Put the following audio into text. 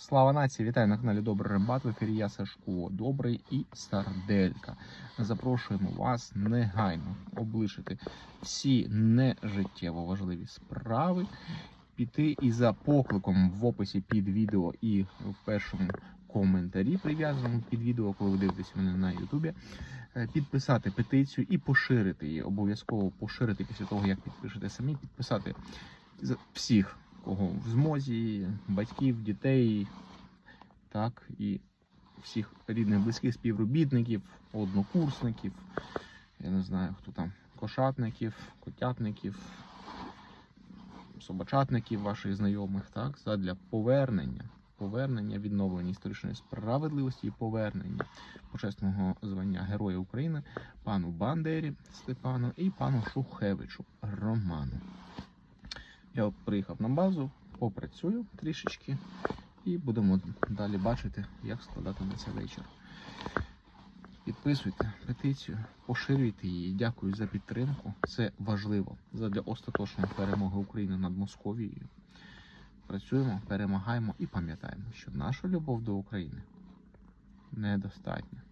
Слава нації! Вітаю на каналі Добрий Рембат. В ефірі я Сашко Добрий і Сарделька. Запрошуємо вас негайно облишити всі нежиттєво важливі справи, піти і за покликом в описі під відео і в першому коментарі, прив'язаному під відео, коли ви дивитесь мене на Ютубі, е, підписати петицію і поширити її. Обов'язково поширити після того, як підпишете самі, підписати всіх кого в змозі, батьків, дітей, так, і всіх рідних, близьких співробітників, однокурсників, я не знаю, хто там, кошатників, котятників, собачатників ваших знайомих, так, задля повернення, повернення, відновлення історичної справедливості і повернення почесного звання Героя України пану Бандері Степану і пану Шухевичу Роману. Я от приїхав на базу, попрацюю трішечки і будемо далі бачити, як складатиметься вечір. Підписуйте петицію, поширюйте її. Дякую за підтримку. Це важливо задля остаточної перемоги України над Московією. Працюємо, перемагаємо і пам'ятаємо, що наша любов до України недостатня.